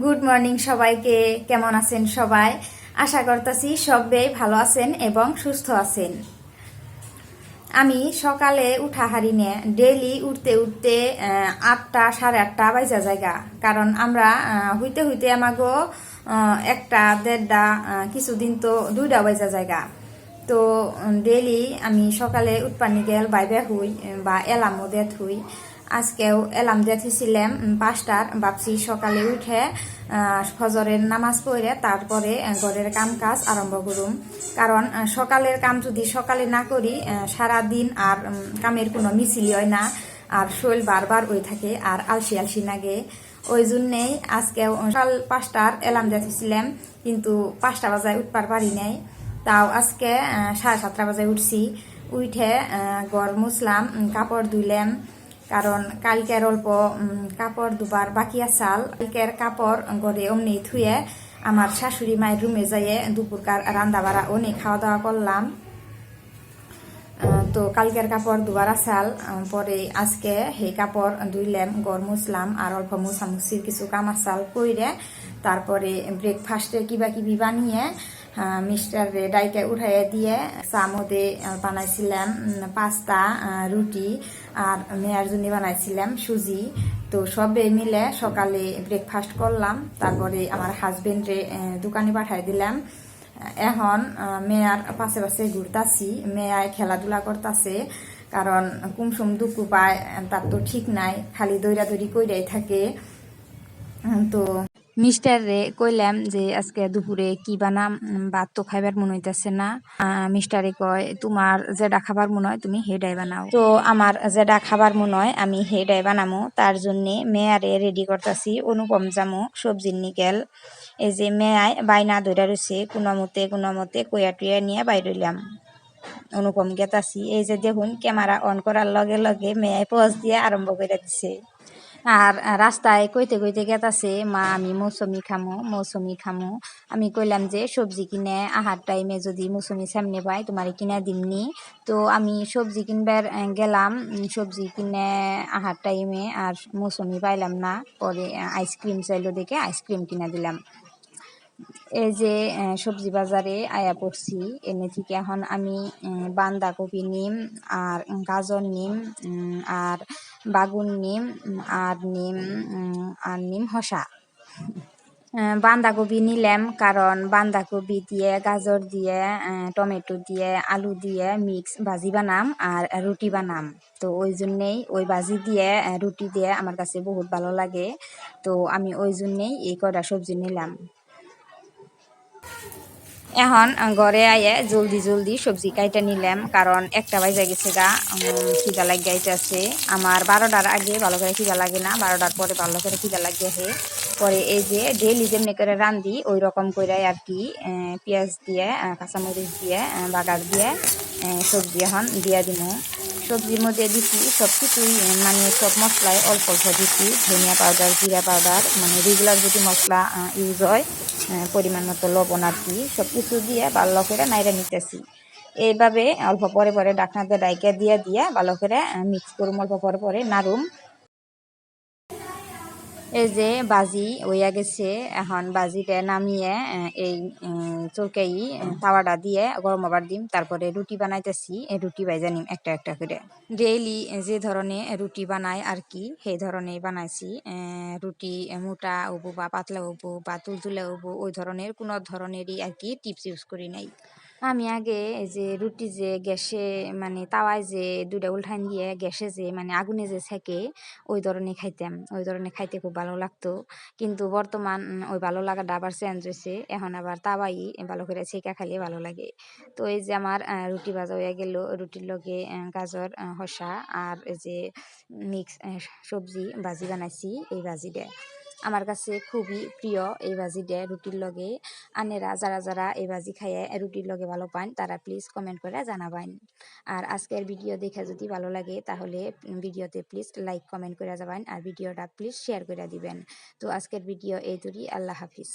Good morning সবাইকে, কেমন আছেন সবাই? আশা করতেছি সবাই ভালো আছেন এবং সুস্থ আছেন। আমি সকালে উঠা হারিনে ডেইলি উঠতে উঠতে আটটা, সাড়ে আটটা বাইজা জায়গা। কারণ আমরা হইতে হইতে আমাগো একটা, দেড়টা কিছুদিন তো দুইটা বাইজা জায়গা। তো ডেইলি আমি সকালে উৎপানি গেল বাইবে হই, বা এলামও দেত হই। আজকেও এলাম দেখেছিলাম পাঁচটার ভাবছি সকালে উঠে ফজরের নামাজ পড়ে তারপরে ঘরের কাম কাজ আরম্ভ করুম। কারণ সকালের কাম যদি সকালে না করি সারা দিন আর কামের কোনো মিছিল হয় না। আর শরীর বারবার ওই থাকে আর আলসি আলসি লাগে। ওই জন্যেই আজকে সকাল পাঁচটার এলাম দেখেছিলাম, কিন্তু পাঁচটা বাজায় উঠবার পারি নাই। তাও আজকে সাড়ে সাতটা বাজায় উঠছি। উঠে ঘর মুছলাম কাপড় ধুইলাম। কারণ কালকের অল্প কাপড় দুবার বাকি আসাল কালকের কাপড় গড়ে অমনি থুয়ে আমার শাশুড়ি মায়ের রুমে যাইয়ে দুপুরকার রান্না বাড়া অনেক খাওয়া দাওয়া করলাম। তো কালকের কাপড় দুবার আসাল পরে আজকে সেই কাপড় ধুইলাম গড় মুছলাম আর অল্প মুছামুছির কিছু কাম আসাল কইরে তারপরে ব্রেকফাস্টে কিবা কিবি বানিয়ে মিস্টার রে ডাইকে উঠাইয়ে দিয়ে চা মধ্যে আহ, বানাইছিলাম পাস্তা রুটি আর মেয়ার জন্য বানাইছিলাম সুজি। তো সবে মিলে সকালে ব্রেকফাস্ট করলাম তারপরে আমার হাজবেন্ডরে দোকানে পাঠাই দিলাম। এখন মেয়ার পাশে পাশে ঘুরতাছি মেয়ায় খেলাধুলা করতাছে কারণ কুমসুম দুঃখু পায় তার তো ঠিক নাই খালি দৌড়া দৌড়ি কইরাই থাকে। তো মিস্টার রে কইলাম যে আজকে দুপুরে কি বানাম ভাত তো খাইবার মনে হইতেছে না। মিস্টারে কয়, তোমার যেটা খাবার মনে হয় তুমি হেডাই বানাও। তো আমার যেটা খাবার মনে হয়, আমি হেডাই বানামো। তার জন্য মেয়ারে রেডি করতেছি অনুপম জামু, সবজির নিকেল। এই যে মেয়ায় বাইনা ধরে রয়েছে কোনো মতে কোনো মতে কইয়া টুয়া নিয়ে বাইর হইলাম। অনুপম গেতাছি, এই যে দেখুন, ক্যামেরা অন করার লগে লগে মেয়ায় পজ দিয়ে আরম্ভ করে দিছে। আর রাস্তায় কইতে কইতে গেত আছে মা, আমি মৌসুমি খামো মৌসুমি খামো। আমি কইলাম যে, সবজি কিনে আহার টাইমে যদি মৌসুমি সামনে পাই, তোমার কিনে দিমনি। তো আমি সবজি কিনবার গেলাম সবজি কিনে আহার টাইমে আর মৌসুমি পাইলাম না। পরে আইসক্রিম চাইলো দেখে আইসক্রিম কিনে দিলাম। এই যে সবজি বাজারে আয়া পড়ছি। এনে থেকে এখন আমি উম, বান্ধাকপি নিম আর গাজর নিম আর বাগুন নিম আর নিম আর নিম হসা আহ, বান্ধাকপি নিলাম কারণ বান্ধাকপি দিয়ে গাজর দিয়ে টমেটো দিয়ে আলু দিয়ে মিক্স ভাজি বানাম আর রুটি বানাম। তো ওই জন্যেই ওই ভাজি দিয়ে রুটি দিয়ে আমার কাছে বহুত ভালো লাগে। তো আমি ওই জন্যেই এই কটা সবজি নিলাম। এখন ঘরে আয়ে জলদি জলদি সবজি কাইটা নিলাম, কারণ একটা বাজে গেছে গা খিদা লাগ গাইতেছে আমার বারোটার আগে ভালো করে খিদা লাগে না, বারোটার পরে ভালো করে খিদা লাগে হে। পরে এই যে ডেলি যেমনি করে রান্ধি ওই রকম করে আর কি পেঁয়াজ দিয়ে কাঁচামরিচ দিয়ে বাগার দিয়ে সবজি এখন দিয়ে দিব সবজির মধ্যে দিছি সব কিছুই মানে সব মশলাই অল্প অল্প দিছি, ধনিয়া পাউডার, জিরা পাউডার মানে রেগুলার যদি মশলা ইউজ হয় পরিমাণ মতো লবণ আর কি সব কিছু দিয়ে ভালো করে নাইরা নিতেছি। এইভাবে অল্প পরে পরে ডাকনাতে ডাইকা দিয়ে দিয়ে ভালো করে মিক্স করুম, অল্প পরে পরে নাড়ুম। এই যে বাজি হইয়া গেছে, এখন বাজিটা নামিয়ে এই চৌকাই তাওয়াটা দিয়ে গরম আবার দিম, তারপরে রুটি বানাইতেছি রুটি বাইজা নিম একটা একটা করে। ডেইলি যে ধরনের রুটি বানাই আর কি, সেই ধরনের বানাইছি রুটি মোটা হব বা পাতলা হব বা তুলতুলে হব, ওই ধরনের কোনো ধরনেরই আর কি টিপস ইউজ করি নাই। আমি আগে যে রুটি যে গ্যাসে মানে তাওয়ায় যে দুটা উল্টান দিয়ে গ্যাসে যে মানে আগুনে যে সেকে ওই ধরনের খাইতাম। ওই ধরনের খাইতে খুব ভালো লাগতো। কিন্তু বর্তমান ওই ভালো লাগাটা আবার চেঞ্জ হয়েছে এখন আবার তাওয়াই ভালো করে ছেঁকা খাইলে ভালো লাগে। তো এই যে আমার রুটি ভাজা হয়ে গেল। রুটির লগে গাজর আহ, শসা আর যে মিক্স সবজি ভাজি বানাইছি এই ভাজিটা। আমার কাছে খুবই প্রিয় এই ভাজি ভাজিটা রুটির লগে। আনেরা যারা যারা এই ভাজি খাইয়ে রুটির লগে ভালো পান, তারা প্লিজ কমেন্ট করে জানাবেন। আর আজকের ভিডিও দেখে যদি ভালো লাগে, তাহলে ভিডিওতে প্লিজ লাইক কমেন্ট করে যাবেন, আর ভিডিওটা প্লিজ শেয়ার করে দিবেন। তো আজকের ভিডিও এই তুরি, আল্লাহ হাফিজ।